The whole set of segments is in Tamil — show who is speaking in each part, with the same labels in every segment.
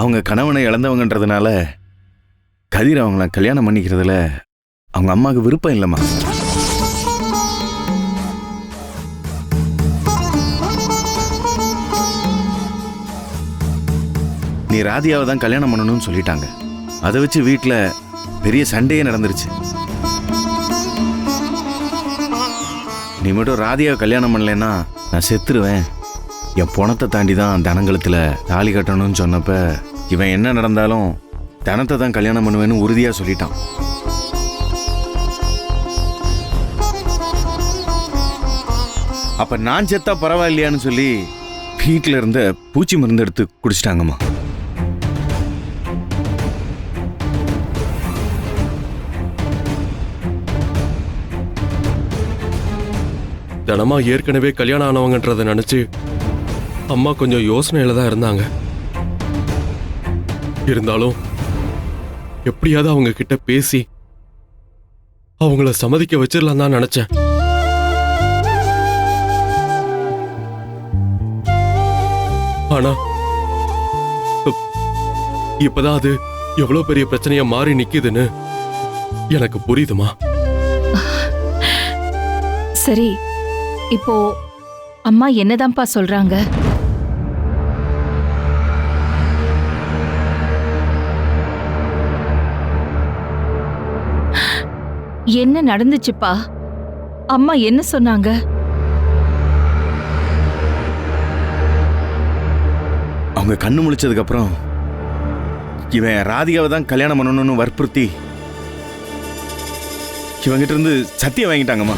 Speaker 1: அவங்க கணவனை இழந்தவங்கன்றதுனால கதிர் அவங்கள கல்யாணம் பண்ணிக்கிறதுல அவங்க அம்மாவுக்கு விருப்பம் இல்லைம்மா. நீ ராதியாவை தான் கல்யாணம் பண்ணணும்னு சொல்லிட்டாங்க. அதை வச்சு வீட்டில் பெரிய சண்டையே நடந்துருச்சு. நீ மட்டும் ராதியாவை கல்யாணம் பண்ணலன்னா நான் செத்துருவேன். என் பணத்தை தாண்டி தான் தனங்கலத்தில் தாலி கட்டணும்னு சொன்னப்ப இவன் என்ன நடந்தாலும் தனத்தை தான் கல்யாணம் பண்ணுவேன்னு உறுதியாக சொல்லிட்டான். அப்ப நான் செத்தா பரவாயில்லையான்னு சொல்லி வீட்டில் இருந்த பூச்சி மருந்து எடுத்து குடிச்சிட்டாங்கம்மா.
Speaker 2: தனமா ஏற்கனவே கல்யாணம் ஆனவங்கன்றத நினைச்சு அம்மா கொஞ்சம் யோசனையில தான் இருந்தாங்க. இருந்தாலும் எப்படியாவது அவங்க கிட்ட பேசி அவங்கள சம்மதிக்க வச்சிடலாம் தான் நினைச்சேன். ஆனா இப்பதான் அது எவ்வளவு பெரிய பிரச்சனையா மாறி நிக்குதுன்னு எனக்கு புரியுதுமா.
Speaker 3: சரி இப்போ அம்மா என்னதான்ப்பா சொல்றாங்க? என்ன நடந்துச்சுப்பா? அம்மா என்ன சொன்னாங்க?
Speaker 1: அவங்க கண்ணு முழிச்சதுக்கு அப்புறம் இவன் ராதிகாவை தான் கல்யாணம் பண்ணணும்னு வற்புறுத்தி இவங்கிட்ட இருந்து சத்தியம் வாங்கிட்டாங்கம்மா.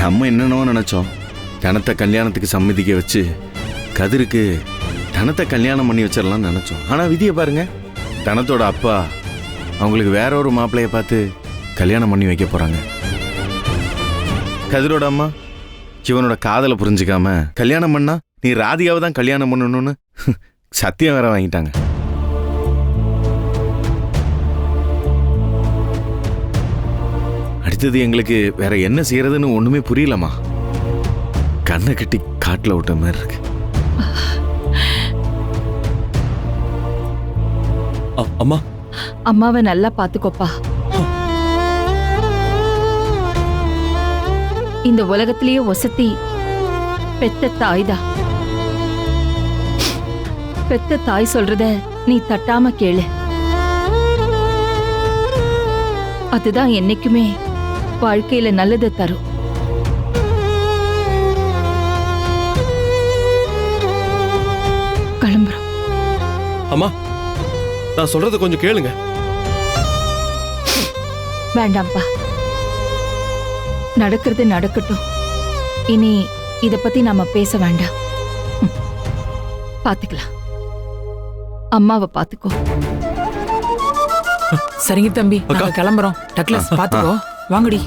Speaker 1: நம்ம என்னென்னவோ நினைச்சோம். தனத்தை கல்யாணத்துக்கு சம்மதிக்க வச்சு கதிருக்கு தனத்தை கல்யாணம் பண்ணி வச்சிடலாம்னு நினைச்சோம். ஆனா விதியை பாருங்க. தனத்தோட அப்பா அவங்களுக்கு வேற ஒரு மாப்பிள்ளைய பார்த்து கல்யாணம் பண்ணி வைக்க போறாங்க. கதிரோட அம்மா இவனோட காதலை புரிஞ்சுக்காம கல்யாணம் பண்ணா நீ ராதிகாவை தான் கல்யாணம் பண்ணணும்னு சத்தியம் வேற வாங்கிட்டாங்க. அடுத்தது எங்களுக்கு வேற என்ன செய்யறதுன்னு ஒண்ணுமே புரியலம்மா. கண்ணை கட்டி காட்டுல விட்ட மாதிரி இருக்கு.
Speaker 2: அம்மா.
Speaker 3: அம்மாவை நல்லா பாத்துக்கோப்பா இந்த உலகத்திலேயே ஒசத்தி பெத்த தாய்தான் பெத்த தாய் சொல்றத நீ தட்டாம கேளு. அதுதான் என்னைக்குமே வாழ்க்கையில நல்லதை தரும். கிளம்புறோம்.
Speaker 2: அம்மா நான் சொல்றத கொஞ்சம் கேளுங்க.
Speaker 3: வேண்டாம்ப்பா. நடக்கிறது நடக்கட்டும். இனி இத பத்தி நாம பேச வேண்டாம். பாத்துக்கலாம். அம்மாவை பாத்துக்கோ.
Speaker 4: சரிங்க தம்பி கிளம்புறோம். டக்ளஸ் பாத்துக்கோ. வாங்கடி.